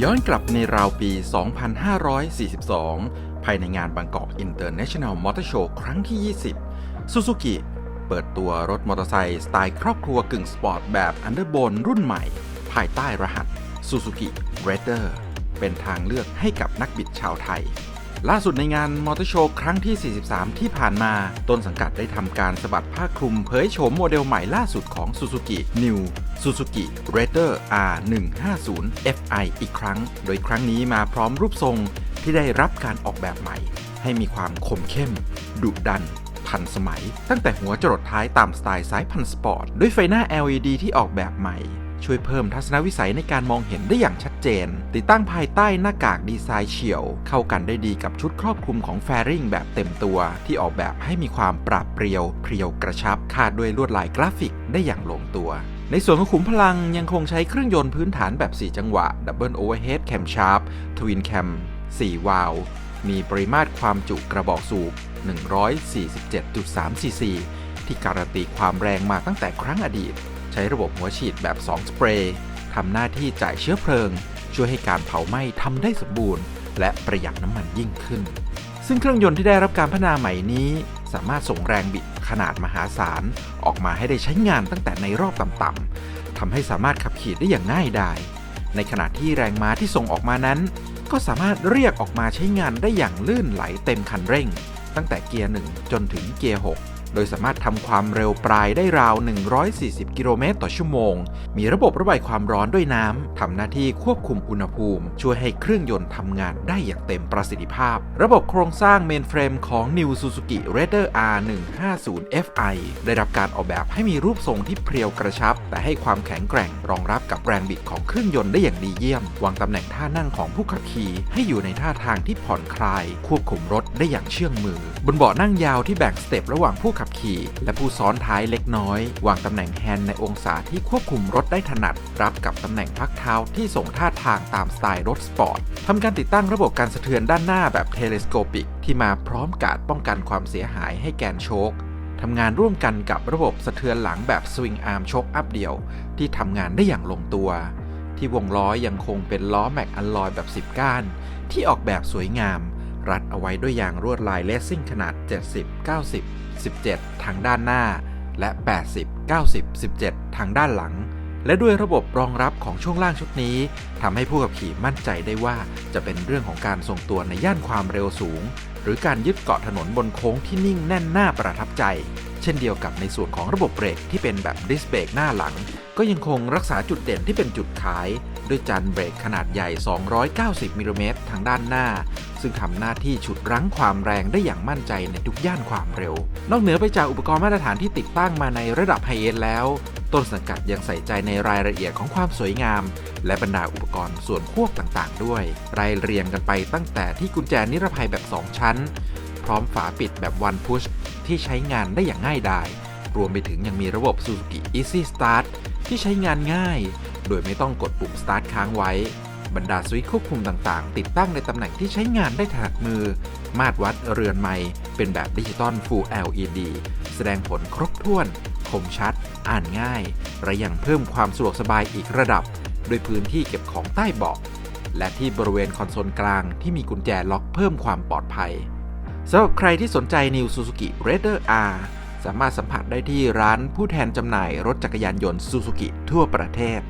ย้อนกลับในราวปี 2542 ภายในงานบางกอกอินเตอร์เนชั่นแนลมอเตอร์โชว์ครั้งที่ 20 ซูซูกิเปิดตัวรถมอเตอร์ไซค์สไตล์ครอบครัวกึ่งสปอร์ตแบบอันเดอร์โบนรุ่นใหม่ ภายใต้รหัส Suzuki r a d e r เป็นทางเลือกให้กับนักบิดชาวไทย ล่าสุดในงานมอเตอร์โชว์ครั้งที่ 43 ที่ผ่านมา ต้นสังกัดได้ทำการสะบัดผ้าคลุมเผยโฉมโมเดลใหม่ล่าสุดของ Suzuki New Suzuki Raider R150 Fi อีกครั้ง โดยครั้งนี้มาพร้อมรูปทรงที่ได้รับการออกแบบใหม่ ให้มีความคมเข้ม ดุดัน ทันสมัย ตั้งแต่หัวจรดท้ายตามสไตล์สายพันธุ์สปอร์ต ด้วยไฟหน้า LED ที่ออกแบบใหม่ ช่วยเพิ่มทัศนวิสัยในการมองเห็นได้อย่างชัดเจน ติดตั้งภายใต้หน้ากากดีไซน์เฉียว เข้ากันได้ดีกับชุดครอบคลุมของแฟริงแบบเต็มตัว ที่ออกแบบให้มีความปราบเปรียว เพรียวกระชับคาดด้วยลวดลายกราฟิกได้อย่างลงตัวในส่วนของขุมพลังยังคงใช้เครื่องยนต์พื้นฐานแบบ 4 จังหวะ Double Overhead Cam Sharp Twin Cam 4 วาล์วมีปริมาตรความจุกระบอกสูบ 147.3ซีซีที่การันตีความแรงมาตั้งแต่ครั้งอดีต ใช้ระบบหัวฉีดแบบ 2 สเปรย์ทำหน้าที่จ่ายเชื้อเพลิง ช่วยให้การเผาไหม้ทำได้สมบูรณ์ และประหยัดน้ำมันยิ่งขึ้น ซึ่งเครื่องยนต์ที่ได้รับการพัฒนาใหม่นี้ สามารถส่งแรงบิดขนาดมหาศาล ออกมาให้ได้ใช้งานตั้งแต่ในรอบต่ำๆทำให้สามารถขับขี่ได้อย่างง่ายดายในขณะที่แรงม้าที่ส่งออกมานั้น ก็สามารถเรียกออกมาใช้งานได้อย่างลื่นไหลเต็มคันเร่ง ตั้งแต่เกียร์ 1 จนถึงเกียร์ 6 โดยสามารถทำความเร็วปลายได้ราว 140 กิโลเมตรต่อชั่วโมง มีระบบระบายความร้อนด้วยน้ำ ทำหน้าที่ควบคุมอุณหภูมิ ช่วยให้เครื่องยนต์ทำงานได้อย่างเต็มประสิทธิภาพ ระบบโครงสร้างเมนเฟรมของ New Suzuki Raider R150 Fi ได้รับการออกแบบให้มีรูปทรงที่เพรียวกระชับ แต่ให้ความแข็งแกร่ง รองรับกับแรงบิดของเครื่องยนต์ได้อย่างดีเยี่ยม วางตำแหน่งท่านั่งของผู้ขับขี่ ให้อยู่ในท่าทางที่ผ่อนคลาย ควบคุมรถได้อย่างเชื่องมือ บนเบาะนั่งยาวที่แบ่งสเต็ประหว่างผู้ขับขี่ และผู้ซ้อนท้ายเล็กน้อย วางตำแหน่งแฮนด์ในองศาที่ควบคุมรถได้ถนัด รับกับตำแหน่งพักเท้าที่ส่งท่าทางตามสไตล์รถสปอร์ตทำการติดตั้งระบบการสะเทือนด้านหน้าแบบเทเลสโคปิก ที่มาพร้อมการป้องกันความเสียหายให้แกนโชคทำงานร่วมกันกับระบบสะเทือนหลังแบบสวิงอาร์มชกอัพเดียว ที่ทำงานได้อย่างลงตัว ที่วงล้อยังคงเป็นล้อแม็กอัลลอยแบบ 10 ก้าน ที่ออกแบบสวยงาม รัดเอาไว้ด้วยยางรวดลายเลสซิ่งขนาด 70 90 17 ทางด้านหน้า และ 80 90 17 ทางด้านหลัง และด้วยระบบรองรับของช่วงล่างชุดนี้ทำให้ผู้ขับขี่มั่นใจได้ว่าจะเป็นเรื่องของการทรงตัวในย่านความเร็วสูง หรือการยึดเกาะถนนบนโค้งที่นิ่งแน่นหน้าประทับใจ เช่นเดียวกับในส่วนของระบบเบรกที่เป็นแบบดิสเบรกหน้าหลัง ก็ยังคงรักษาจุดเด่นที่เป็นจุดขาย ด้วยจานเบรกขนาดใหญ่ 290มิลลิเมตรทางด้านหน้า ซึ่งทำหน้าที่ฉุดรั้งความแรงได้อย่างมั่นใจในทุกย่านความเร็ว นอกเหนือไปจากอุปกรณ์มาตรฐานที่ติดตั้งมาในระดับไฮเอ็นแล้ว ต้นสังกัดยังใส่ใจในรายละเอียดของความสวยงาม และบรรดาอุปกรณ์ส่วนควบต่างๆ ด้วยรายเรียงกันไปตั้งแต่ที่กุญแจนิรภัยแบบ 2 ชั้น พร้อมฝาปิดแบบ One Push ที่ใช้งานได้อย่างง่ายดายรวมไปถึงยังมีระบบ Suzuki Easy Start ที่ใช้งานง่าย โดยไม่ต้องกดปุ่ม Start ค้างไว้ บรรดาสวิตช์ควบคุมต่างๆ ติดตั้งในตำแหน่งที่ใช้งานได้ถนัดมือ มาตรวัดเรือนไม้เป็นแบบดิจิตอล Full LED แสดงผลครบถ้วน คมชัด อ่านง่ายและยังเพิ่มความสะดวกสบายอีกระดับ โดยพื้นที่เก็บของใต้เบาะ และที่บริเวณคอนโซลกลางที่มีกุญแจล็อกเพิ่มความปลอดภัยสำหรับใครที่สนใจ New Suzuki Raider R สามารถสัมผัสได้ที่ร้านผู้แทนจำหน่ายรถจักรยานยนต์ Suzuki ทั่วประเทศ